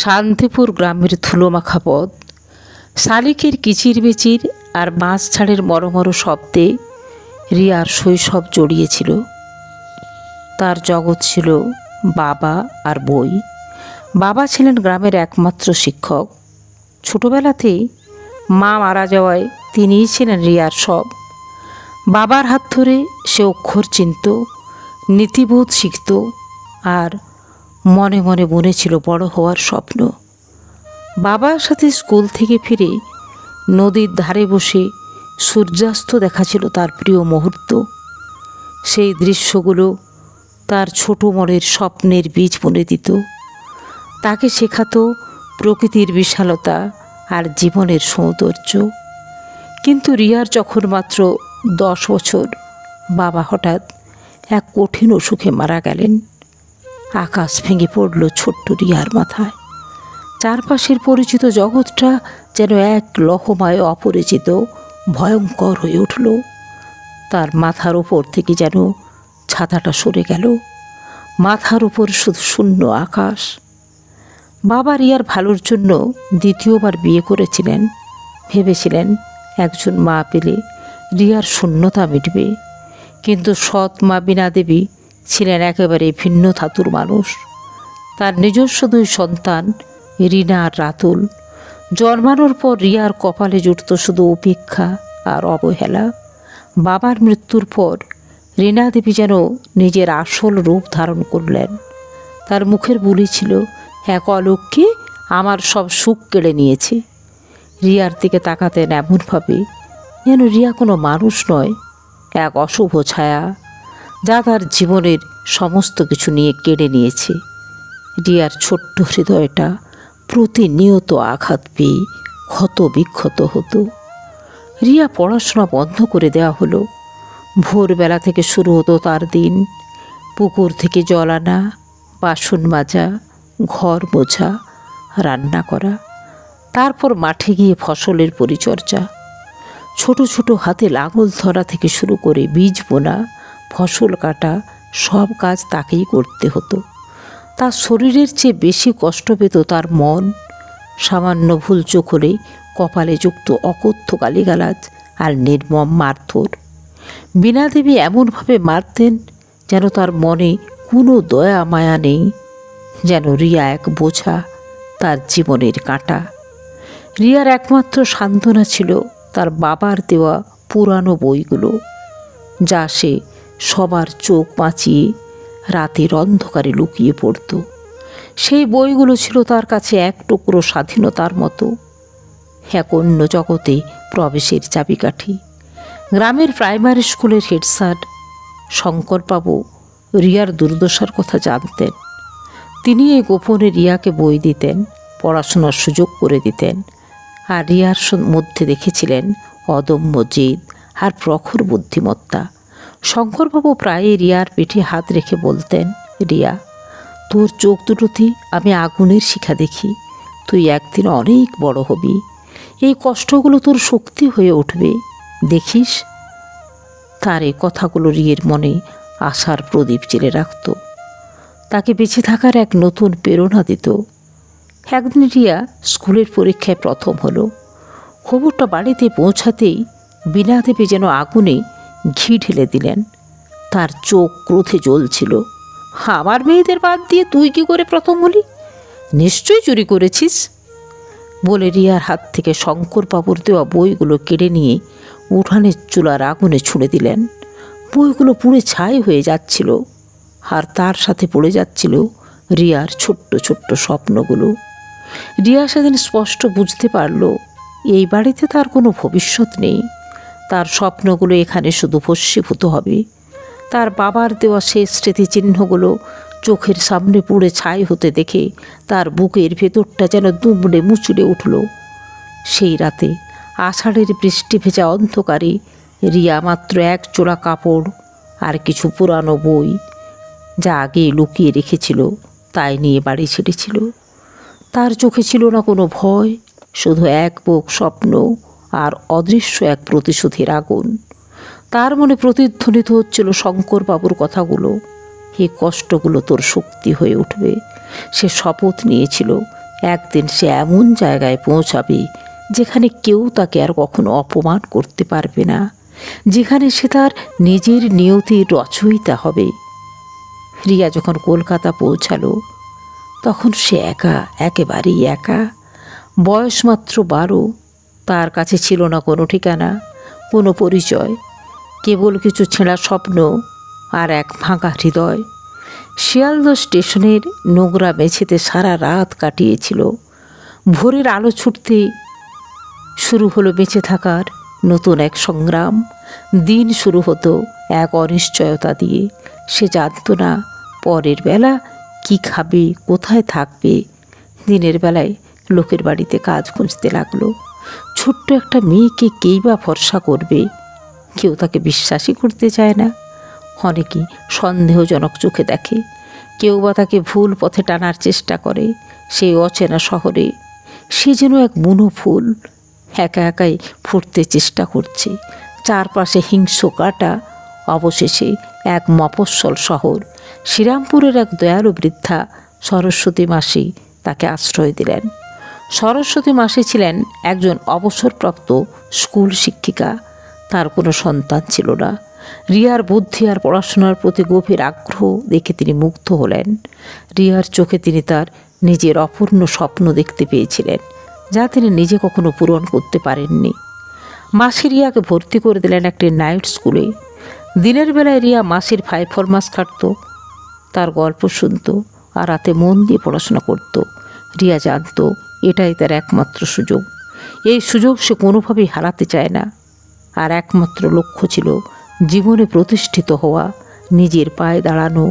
শান্তিপুর গ্রামের ধুলোমাখা পথ। শালিকের কিচির মিচির আর বাঁশ ছাড়ের মরমর শব্দে রিয়ার শৈশব জড়িয়েছিল। তার জগৎ ছিল বাবা আর বই। বাবা ছিলেন গ্রামের একমাত্র শিক্ষক। ছোটবেলাতেই মা মারা যাওয়ায় তিনিই ছিলেন রিয়ার সব। বাবার হাত ধরে সে অক্ষর চিনত, নীতিবোধ শিখত আর মনে মনে বনেছিল বড় হওয়ার স্বপ্ন। বাবার সাথে স্কুল থেকে ফিরে নদীর ধারে বসে সূর্যাস্ত দেখা ছিল তার প্রিয় মুহূর্ত। সেই দৃশ্যগুলো তার ছোট মনের স্বপ্নের বীজ বুনে দিত। তাকে শেখাতো প্রকৃতির বিশালতা আর জীবনের সৌন্দর্য। কিন্তু রিয়ার যখন মাত্র দশ বছর, বাবা হঠাৎ এক কঠিন অসুখে মারা গেলেন। আকাশ ভেঙে পড়ল ছোট্ট রিয়ার মাথায়। চারপাশের পরিচিত জগৎটা যেন এক লহমায় অপরিচিত, ভয়ঙ্কর হয়ে উঠল। তার মাথার ওপর থেকে যেন ছাতাটা সরে গেল। মাথার উপর শুধু শূন্য আকাশ। বাবা রিয়ার ভালোর জন্য দ্বিতীয়বার বিয়ে করেছিলেন। ভেবেছিলেন একজন মা পেলে রিয়ার শূন্যতা মিটবে। কিন্তু সৎ মা বিনা দেবী ছিলেন একেবারে ভিন্ন ধাতুর মানুষ। তার নিজস্ব দুই সন্তান, রিনা আর রাতুল। জন্মানোর পর রিয়ার কপালে জুটত শুধু উপেক্ষা আর অবহেলা। বাবার মৃত্যুর পর রিনা দেবী যেন নিজের আসল রূপ ধারণ করলেন। তার মুখের বুলি ছিল এক অলক্ষ্যে আমার সব সুখ কেড়ে নিয়েছে। রিয়ার দিকে তাকাতেন এমনভাবে, যেন রিয়া কোনো মানুষ নয়, এক অশুভ ছায়া। যা তার জীবনের সমস্ত কিছু নিয়ে কেড়ে নিয়েছে। রিয়ার ছোট্ট হৃদয়টা প্রতিনিয়ত আঘাত পেয়ে ক্ষত বিক্ষত হতো। রিয়া পড়াশোনা বন্ধ করে দেওয়া হলো। ভোরবেলা থেকে শুরু হতো তার দিন। পুকুর থেকে জল আনা, বাসন মাজা, ঘর বোঝা রান্না করা, তারপর মাঠে গিয়ে ফসলের পরিচর্যা। ছোট ছোট হাতে লাঙল ধরা থেকে শুরু করে বীজ বোনা ফসল কাটা সব কাজ তাকেই করতে হতো। তার শরীরের চেয়ে বেশি কষ্ট পেত তার মন। সামান্য ভুল চোখ হলে কপালে যুক্ত অকথ্য গালিগালাজ আর নির্মম মারধর। বীণা দেবী এমনভাবে মারতেন যেন তার মনে কোনো দয়া, মায়া নেই, যেন রিয়া এক বোঝা তার জীবনের কাঁটা। রিয়ার একমাত্র সান্ত্বনা ছিল তার বাবার দেওয়া পুরানো বইগুলো, যা সে সবার চোখ বাঁচিয়ে রাতের অন্ধকারে লুকিয়ে পড়ত। সেই বইগুলো ছিল তার কাছে এক টুকরো স্বাধীনতার মতো। এক অন্য জগতে প্রবেশের চাবিকাঠি। গ্রামের প্রাইমারি স্কুলের হেড শঙ্করবাবু রিয়ার দুর্দশার কথা জানতেন। তিনি এই গোপনে রিয়াকে বই দিতেন, পড়াশোনার সুযোগ করে দিতেন আর রিয়ার মধ্যে দেখেছিলেন অদম্য জেদ আর প্রখর বুদ্ধিমত্তা। শঙ্করবাবু প্রায়ই রিয়ার পিঠে হাত রেখে বলতেন, রিয়া, তোর চোখ দুটোতেই আমি আগুনের শিখা দেখি। তুই একদিন অনেক বড় হবি। এই কষ্টগুলো তোর শক্তি হয়ে উঠবে। দেখিস? তার এই কথাগুলো রিয়ের মনে আশার প্রদীপ জেলে রাখত। তাকে বেঁচে থাকার এক নতুন প্রেরণা দিত। একদিন রিয়া স্কুলের পরীক্ষায় প্রথম হলো। খবরটা বাড়িতে পৌঁছাতেই বিনা দেবে যেন আগুনে ঘি ঢেলে দিলেন। তার চোখ ক্রোধে জ্বলছিল। আমার মেয়েদের বাদ দিয়ে তুই কি করে প্রথম হলি? নিশ্চয়ই চুরি করেছিস। বলে রিয়ার হাত থেকে শঙ্করবাবুর দেওয়া বইগুলো কেড়ে নিয়ে উঠানের চুলার আগুনে ছুঁড়ে দিলেন। বইগুলো পুড়ে ছাই হয়ে যাচ্ছিল আর তার সাথে পড়ে যাচ্ছিল রিয়ার ছোট্ট ছোট্ট স্বপ্নগুলো। রিয়া সেদিন স্পষ্ট বুঝতে পারল, এই বাড়িতে তার কোনো ভবিষ্যৎ নেই। তার স্বপ্নগুলো এখানে শুধু ভস্মীভূত হবে। তার বাবার দেওয়া শেষ স্মৃতিচিহ্নগুলো চোখের সামনে পুড়ে ছাই হতে দেখে তার বুকের ভেতরটা যেন দুমড়ে মুচড়ে উঠল। সেই রাতে আষাঢ়ের বৃষ্টি ভেজা অন্ধকারে রিয়া মাত্র এক চোলা কাপড় আর কিছু পুরানো বই যা আগে লুকিয়ে রেখেছিল, তাই নিয়ে বাড়ি ছেড়েছিল। তার চোখে ছিল না কোনো ভয়, শুধু এক বুক স্বপ্ন আর অদৃশ্য এক প্রতিশোধের আগুন। তার মনে প্রতিধ্বনিত হচ্ছিল শঙ্করবাবুর কথাগুলো। এই কষ্টগুলো তোর শক্তি হয়ে উঠবে। সে শপথ নিয়েছিল, একদিন সে এমন জায়গায় পৌঁছাবে যেখানে কেউ তাকে আর কখনো অপমান করতে পারবে না, যেখানে সে তার নিজের নিয়তির রচয়িতা হবে। রিয়া যখন কলকাতা পৌঁছালো, তখন সে একা, একেবারেই একা, বয়স মাত্র বারো তার কাছে ছিল না কোনো ঠিকানা, কোনো পরিচয়, কেবল কিছু ছেঁড়া স্বপ্ন আর এক ফাঁকা হৃদয়। শিয়ালদহ স্টেশনের নোংরা মেঝেতে সারা রাত কাটিয়েছিল। ভোরের আলো ছুটতে শুরু হলো বেঁচে থাকার নতুন এক সংগ্রাম। দিন শুরু হতো এক অনিশ্চয়তা দিয়ে। সে জানত না পরের বেলা কি খাবে, কোথায় থাকবে। দিনের বেলায় লোকের বাড়িতে কাজ খুঁজতে লাগল। ছোট্ট একটা মেয়েকে কেই বা ভরসা করবে? কেউ তাকে বিশ্বাসই করতে চায় না। অনেকে সন্দেহজনক চোখে দেখে। কেউ বা তাকে ভুল পথে টানার চেষ্টা করে। সেই অচেনা শহরে সে যেন এক বুনো ফুল একা একাই ফুটতে চেষ্টা করছে। চারপাশে হিংস্র কাটা অবশেষে এক মফস্বল শহর। শ্রীরামপুরের এক দয়ালু বৃদ্ধা সরস্বতী মাসি তাকে আশ্রয় দিলেন। সরস্বতী মাসি ছিলেন একজন অবসরপ্রাপ্ত স্কুল শিক্ষিকা। তার কোনো সন্তান ছিল না। রিয়ার বুদ্ধি আর পড়াশোনার প্রতি গভীর আগ্রহ দেখে তিনি মুগ্ধ হলেন। রিয়ার চোখে তিনি তার নিজের অপূর্ণ স্বপ্ন দেখতে পেয়েছিলেন, যা তিনি নিজে কখনো পূরণ করতে পারেননি। মাসি রিয়াকে ভর্তি করে দিলেন একটি নাইট স্কুলে। দিনের বেলায় রিয়া মাসির ফাইভ ফরমাস খাটত তার গল্প শুনত আর রাতে মন দিয়ে পড়াশোনা করত। রিয়া জানতো এটাই তার একমাত্র সুযোগ। এই সুযোগ সে কোনোভাবেই হারাতে চায় না। আর একমাত্র লক্ষ্য ছিল জীবনে প্রতিষ্ঠিত হওয়া, নিজের পায়ে দাঁড়ানো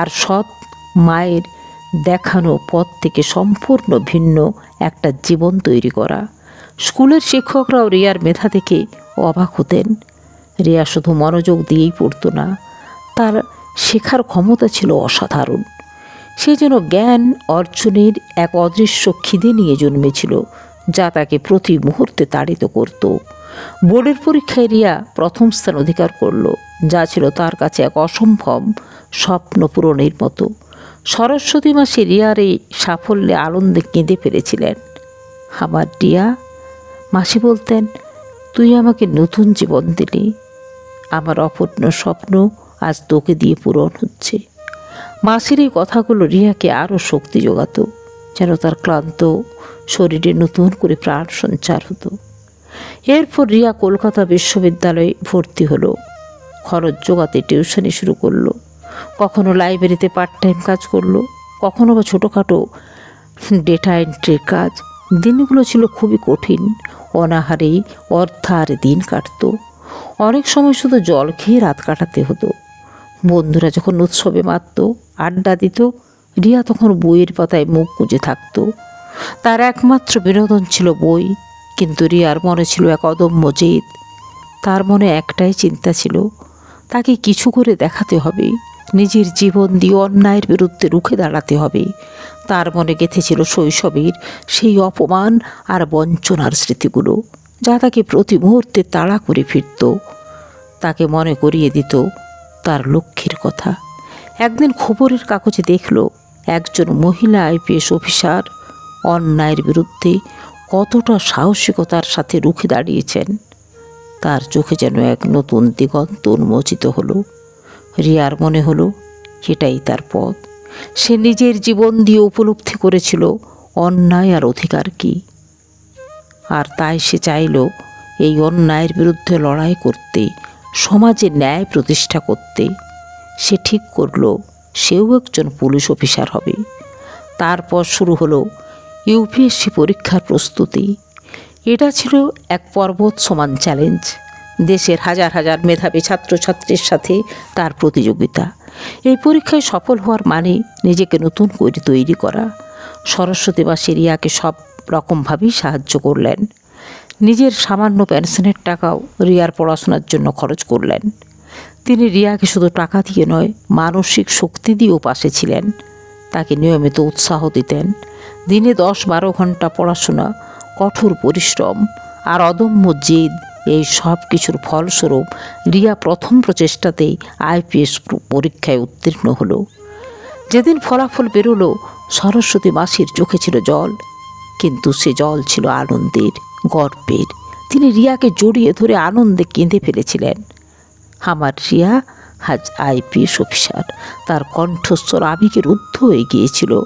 আর সৎ মায়ের দেখানো পথ থেকে সম্পূর্ণ ভিন্ন একটা জীবন তৈরি করা। স্কুলের শিক্ষকরাও রিয়ার মেধা দেখে অবাক হতেন। রিয়া শুধু মনোযোগ দিয়েই পড়তো না, তার শেখার ক্ষমতা ছিল অসাধারণ। সে যেন জ্ঞান অর্জনের এক অদৃশ্য খিদে নিয়ে জন্মেছিল, যা তাকে প্রতি মুহূর্তে তাড়িত করত। বোর্ডের পরীক্ষায় রিয়া প্রথম স্থান অধিকার করল, যা ছিল তার কাছে এক অসম্ভব স্বপ্ন পূরণের মতো। সরস্বতী মাসে রিয়ার এই সাফল্যে আনন্দে কেঁদে ফেলেছিলেন। আমার রিয়া, মাসি বলতেন, তুই আমাকে নতুন জীবন দিলি। আমার অপূর্ণ স্বপ্ন আজ তোকে দিয়ে পূরণ হচ্ছে। মাসির এই কথাগুলো রিয়াকে আরও শক্তি যোগাতো, যেন তার ক্লান্ত শরীরে নতুন করে প্রাণ সঞ্চার হতো। এরপর রিয়া কলকাতা বিশ্ববিদ্যালয়ে ভর্তি হলো, খরচ জোগাতে টিউশনি শুরু করল, কখনো লাইব্রেরিতে পার্ট টাইম কাজ করল, কখনো বা ছোটোখাটো ডেটা এন্ট্রির কাজ। দিনগুলো ছিল খুবই কঠিন, অনাহারেই অর্থার দিন কাটত। অনেক সময় শুধু জল খেয়ে রাত কাটাতে হতো। বন্ধুরা যখন উৎসবে মারত আড্ডা দিত, রিয়া তখন বইয়ের পাতায় মুখ গুঁজে থাকত। তার একমাত্র বিনোদন ছিল বই, কিন্তু রিয়ার মনে ছিল এক অদম্য জেদ। তার মনে একটাই চিন্তা ছিল, তাকে কিছু করে দেখাতে হবে, নিজের জীবন দিয়ে অন্যায়ের বিরুদ্ধে রুখে দাঁড়াতে হবে। তার মনে গেঁথেছিল শৈশবের সেই অপমান আর বঞ্চনার স্মৃতিগুলো, যা তাকে প্রতি মুহূর্তে তাড়া করে ফিরত। তাকে মনে করিয়ে দিত তার লক্ষ্যের কথা। একদিন খবরের কাগজে দেখল, একজন মহিলা আইপিএস অফিসার অন্যায়ের বিরুদ্ধে কতটা সাহসিকতার সাথে রুখে দাঁড়িয়েছেন। তার চোখে যেন এক নতুন দিগন্ত উন্মোচিত হলো। রিয়ার মনে হলো, এটাই তার পথ। সে নিজের জীবন দিয়ে উপলব্ধি করেছিল অন্যায় আর অধিকার কি। আর তাই সে চাইল, এই অন্যায়ের বিরুদ্ধে লড়াই করতে সমাজে ন্যায় প্রতিষ্ঠা করতে। সে ঠিক করল, সেও একজন পুলিশ অফিসার হবে। তারপর শুরু হলো ইউপিএসসি পরীক্ষার প্রস্তুতি। এটা ছিল এক পর্বত সমান চ্যালেঞ্জ। দেশের হাজার হাজার মেধাবী ছাত্রছাত্রীর সাথে তার প্রতিযোগিতা। এই পরীক্ষায় সফল হওয়ার মানে নিজেকে নতুন করে তৈরি করা। সরস্বতী বা সেরিয়াকে সব রকমভাবেই সাহায্য করলেন। নিজের সামান্য পেনশনের টাকাও রিয়ার পড়াশোনার জন্য খরচ করলেন। তিনি রিয়াকে শুধু টাকা দিয়ে নয়, মানসিক শক্তি দিয়েও পাশে ছিলেন। তাকে নিয়মিত উৎসাহ দিতেন। দিনে দশ বারো ঘণ্টা পড়াশোনা, কঠোর পরিশ্রম আর অদম্য জেদ, এই সব কিছুর ফলস্বরূপ রিয়া প্রথম প্রচেষ্টাতেই আইপিএস পরীক্ষায় উত্তীর্ণ হলো। যেদিন ফলাফল বেরোলো, সরস্বতী মাসির চোখে ছিল জল, কিন্তু সে জল ছিল আনন্দের। গর্বের। তিনি রিয়াকে জড়িয়ে ধরে আনন্দে কেঁদে ফেলেছিলেন। আমার রিয়া, আজ আইপিএস অফিসার। তার কণ্ঠস্বর আবেগের ঊর্ধ্ব হয়ে গিয়েছিল।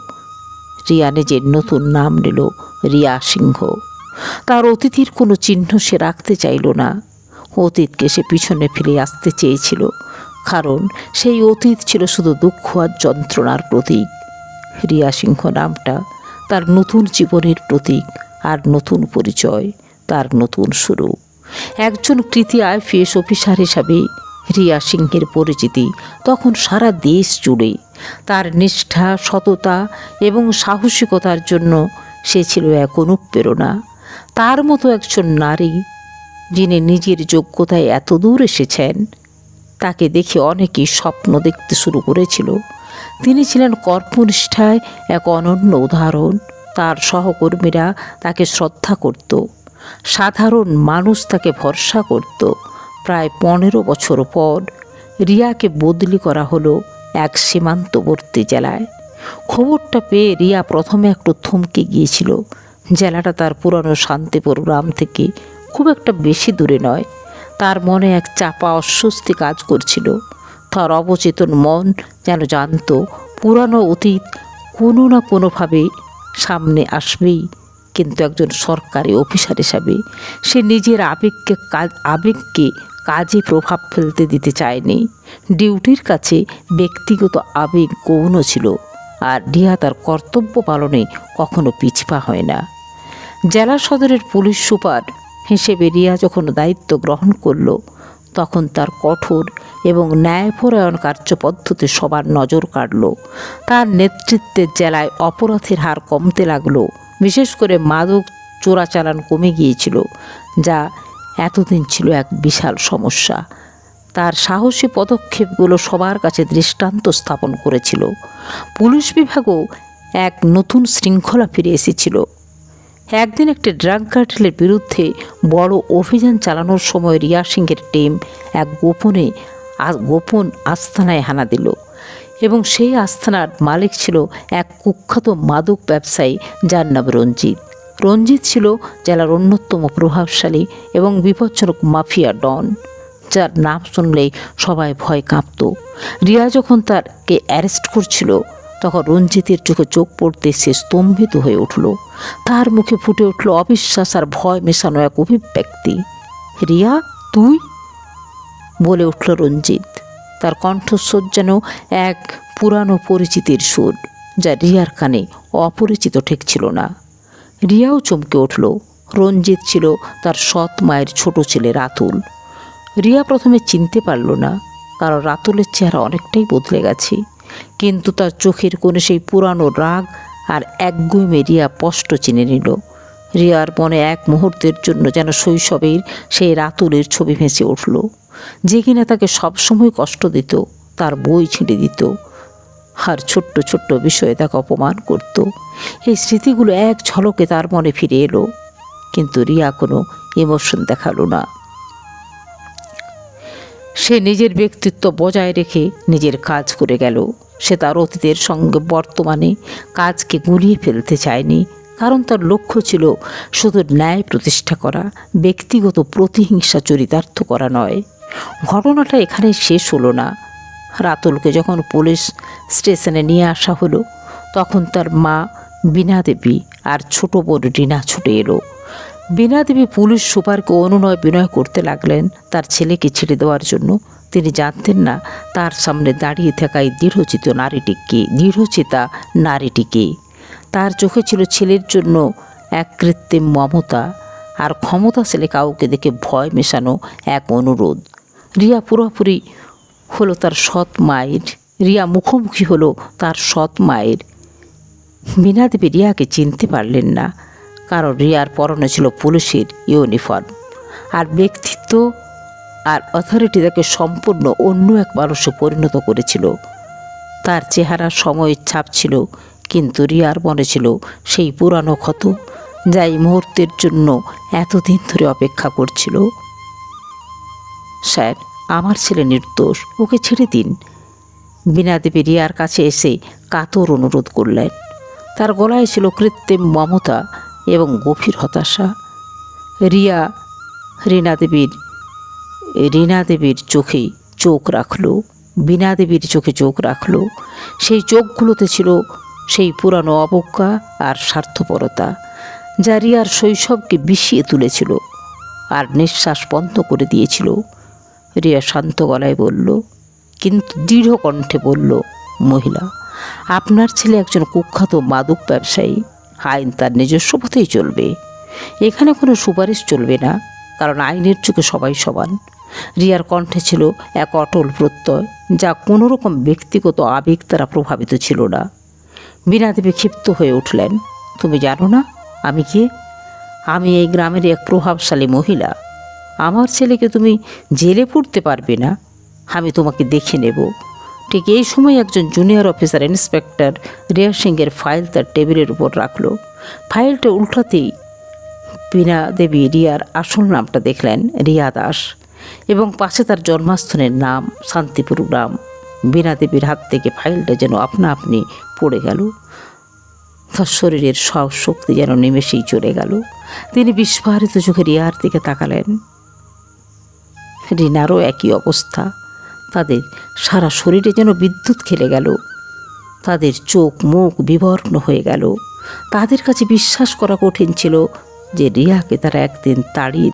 রিয়া নিজের নতুন নাম নিল রিয়া সিংহ। তার অতিথির কোনো চিহ্ন সে রাখতে চাইল না। অতীতকে সে পিছনে ফেলে আসতে চেয়েছিল। কারণ সেই অতীত ছিল শুধু দুঃখ আর যন্ত্রণার প্রতীক। রিয়া সিংহ নামটা তার নতুন জীবনের প্রতীক। আর নতুন পরিচয় তার নতুন শুরু। একজন কৃতি আইপিএস অফিসার হিসাবে রিয়া সিংহের পরিচিতি তখন সারা দেশ জুড়ে। তার নিষ্ঠা, সততা এবং সাহসিকতার জন্য সে ছিল এক অনুপ্রেরণা। তার মতো একজন নারী যিনি নিজের যোগ্যতায় এত দূর এসেছেন, তাকে দেখে অনেকেই স্বপ্ন দেখতে শুরু করেছিল। তিনি ছিলেন কর্মনিষ্ঠায় এক অনন্য উদাহরণ। তার সহকর্মীরা তাকে শ্রদ্ধা করত। সাধারণ মানুষ তাকে ভরসা করত। প্রায় পনেরো বছর পর রিয়াকে বদলি করা হলো এক সীমান্তবর্তী জেলায়। খবরটা পেয়ে রিয়া প্রথমে একটু থমকে গিয়েছিল। জেলাটা তার পুরনো শান্তিপুর গ্রাম থেকে খুব একটা বেশি দূরে নয়। তার মনে এক চাপা অস্বস্তি কাজ করছিল। তার অবচেতন মন যেন জানতো পুরানো অতীত কোনো না কোনোভাবে সামনে আসবেই। কিন্তু একজন সরকারি অফিসার হিসাবে সে নিজের আবেগকে কাজ আবেগকে কাজে প্রভাব ফেলতে দিতে চায়নি। ডিউটির কাছে ব্যক্তিগত আবেগ গৌণ ছিল আর রিয়া তার কর্তব্য পালনে কখনো পিছপা হয় না। জেলা সদরের পুলিশ সুপার হিসেবে রিয়া যখন দায়িত্ব গ্রহণ করল তখন তার কঠোর এবং ন্যায়পরায়ণ কার্যপদ্ধতি সবার নজর কাড়ল। তার নেতৃত্বে জেলায় অপরাধের হার কমতে লাগল। বিশেষ করে মাদক চোরাচালান কমে গিয়েছিল, যা এতদিন ছিল এক বিশাল সমস্যা। তার সাহসী পদক্ষেপগুলো সবার কাছে দৃষ্টান্ত স্থাপন করেছিল। পুলিশ বিভাগও এক নতুন শৃঙ্খলা ফিরে এসেছিল। একদিন একটি ড্রাগ কার্টেলের বিরুদ্ধে বড় অভিযান চালানোর সময় রিয়া সিংয়ের টিম এক গোপনে গোপন আস্থানায় হানা দিল এবং সেই আস্থানার মালিক ছিল এক কুখ্যাত মাদক ব্যবসায়ী যার নাম রঞ্জিত। রঞ্জিত ছিল জেলার অন্যতম প্রভাবশালী এবং বিপজ্জনক মাফিয়া ডন, যার নাম শুনলেই সবাই ভয় কাঁপত। রিয়া যখন তারকে অ্যারেস্ট করছিল তখন রঞ্জিতের চোখে চোখ পড়তে সে স্তম্ভিত হয়ে উঠল। তার মুখে ফুটে উঠল অবিশ্বাস আর ভয় মেশানো এক অভিব্যক্তি। রিয়া, তুই? বলে উঠল রঞ্জিত। তার কণ্ঠস্বর যেন এক পুরানো পরিচিতির সুর, যা রিয়ার কানে অপরিচিত ঠেকছিল না। রিয়াও চমকে উঠল। রঞ্জিত ছিল তার সৎ মায়ের ছোট ছেলে রাতুল। রিয়া প্রথমে চিনতে পারল না, কারণ রাতুলের চেহারা অনেকটাই বদলে গেছে। কিন্তু তার চোখের কোণে সেই পুরানো রাগ আর একগুঁয়ে রিয়া স্পষ্ট চিনে নিল। রিয়ার মনে এক মুহূর্তের জন্য যেন শৈশবের সেই রাতুলের ছবি ভেসে উঠল। যে কিনা তাকে সবসময় কষ্ট দিত, তার বই ছিঁড়ে দিত আর ছোট্ট ছোট্ট বিষয়ে তাকে অপমান করত। এই স্মৃতিগুলো এক ঝলকে তার মনে ফিরে এলো। কিন্তু রিয়া কোনো ইমোশন দেখাল না। সে নিজের ব্যক্তিত্ব বজায় রেখে নিজের কাজ করে গেল। সে তার অতীতের সঙ্গে বর্তমানে কাজকে গুলিয়ে ফেলতে চায়নি, কারণ তার লক্ষ্য ছিল শুধু ন্যায় প্রতিষ্ঠা করা, ব্যক্তিগত প্রতিহিংসা চরিতার্থ করা নয়। ঘটনাটা এখানে শেষ হলো না। রাতুলকে যখন পুলিশ স্টেশনে নিয়ে আসা হলো, তখন তার মা বীণা দেবী আর ছোট বোন রিনা ছুটে এলো। দেবী পুলিশ সুপারকে অনুনয় বিনয় করতে লাগলেন তার ছেলেকে ছেড়ে দেওয়ার জন্য। তিনি জানতেন না, তার সামনে দাঁড়িয়ে থাকা এই দৃঢ়চিত নারীটিকে দৃঢ়চেতা নারীটিকে। তার চোখে ছিল ছেলের জন্য এক কৃত্রিম মমতা, আর ক্ষমতা ছেলে কাউকে দেখে ভয় মেশানো এক অনুরোধ। রিয়া পুরোপুরি হলো তার সৎ মায়ের, রিয়া মুখোমুখি হলো তার সৎ মায়ের। দেবী রিয়াকে চিনতে পারলেন না কারণ রিয়ার পরনে ছিল পুলিশের ইউনিফর্ম। আর ব্যক্তিত্ব আর অথরিটি তাকে সম্পূর্ণ অন্য এক মানুষে পরিণত করেছিল। তার চেহারা সময়ের ছাপ ছিল, কিন্তু রিয়ার মনে ছিল সেই পুরানো ক্ষত যা এই মুহূর্তের জন্য এতদিন ধরে অপেক্ষা করছিল। স্যার, আমার ছেলে নির্দোষ, ওকে ছেড়ে দিন। বিনা দেবী রিয়ার কাছে এসে কাতর অনুরোধ করলেন। তার গলায় ছিল কৃত্রিম মমতা এবং গভীর হতাশা। রিয়া, রীনা দেবীর রীনা দেবীর চোখে চোখ রাখল বীণা দেবীর চোখে চোখ রাখল। সেই চোখগুলোতে ছিল সেই পুরানো অবজ্ঞা আর স্বার্থপরতা, যা রিয়ার শৈশবকে বিষিয়ে তুলেছিল আর নিঃশ্বাস বন্ধ করে দিয়েছিল। রিয়া শান্ত গলায় বলল, কিন্তু দৃঢ় কণ্ঠে বলল, মহিলা, আপনার ছেলে একজন কুখ্যাত মাদক ব্যবসায়ী। আইন তার নিজস্ব পথেই চলবে। এখানে কোনো সুপারিশ চলবে না, কারণ আইনের চোখে সবাই সমান। রিয়ার কণ্ঠে ছিল এক অটল প্রত্যয়, যা কোনো রকম ব্যক্তিগত আবেগ দ্বারা প্রভাবিত ছিল না। বীণা দেবী ক্ষিপ্ত হয়ে উঠলেন, তুমি জানো না, আমি কে? আমি এই গ্রামের এক প্রভাবশালী মহিলা। আমার ছেলেকে তুমি জেলে পড়তে পারবে না, আমি তোমাকে দেখে নেব। ঠিক এই সময় একজন জুনিয়র অফিসার ইন্সপেক্টর রিয়া সিংয়ের ফাইল তার টেবিলের উপর রাখল। ফাইলটা উল্টাতেই বীণা দেবী রিয়ার আসল নামটা দেখলেন রিয়া দাস এবং পাশে তার জন্মস্থানের নাম শান্তিপুর গ্রাম। বীণা দেবীর হাত থেকে ফাইলটা যেন আপনা আপনি পড়ে গেল। তার শরীরের সব শক্তি যেন নিমেষেই চলে গেল। তিনি বিস্ফারিত চোখে রিয়ার দিকে তাকালেন। রিনারও একই অবস্থা। তাদের সারা শরীরে যেন বিদ্যুৎ খেলে গেল। তাদের চোখ মুখ বিবর্ণ হয়ে গেল। তাদের কাছে বিশ্বাস করা কঠিন ছিল যে রিয়াকে তারা একদিন তাড়িয়ে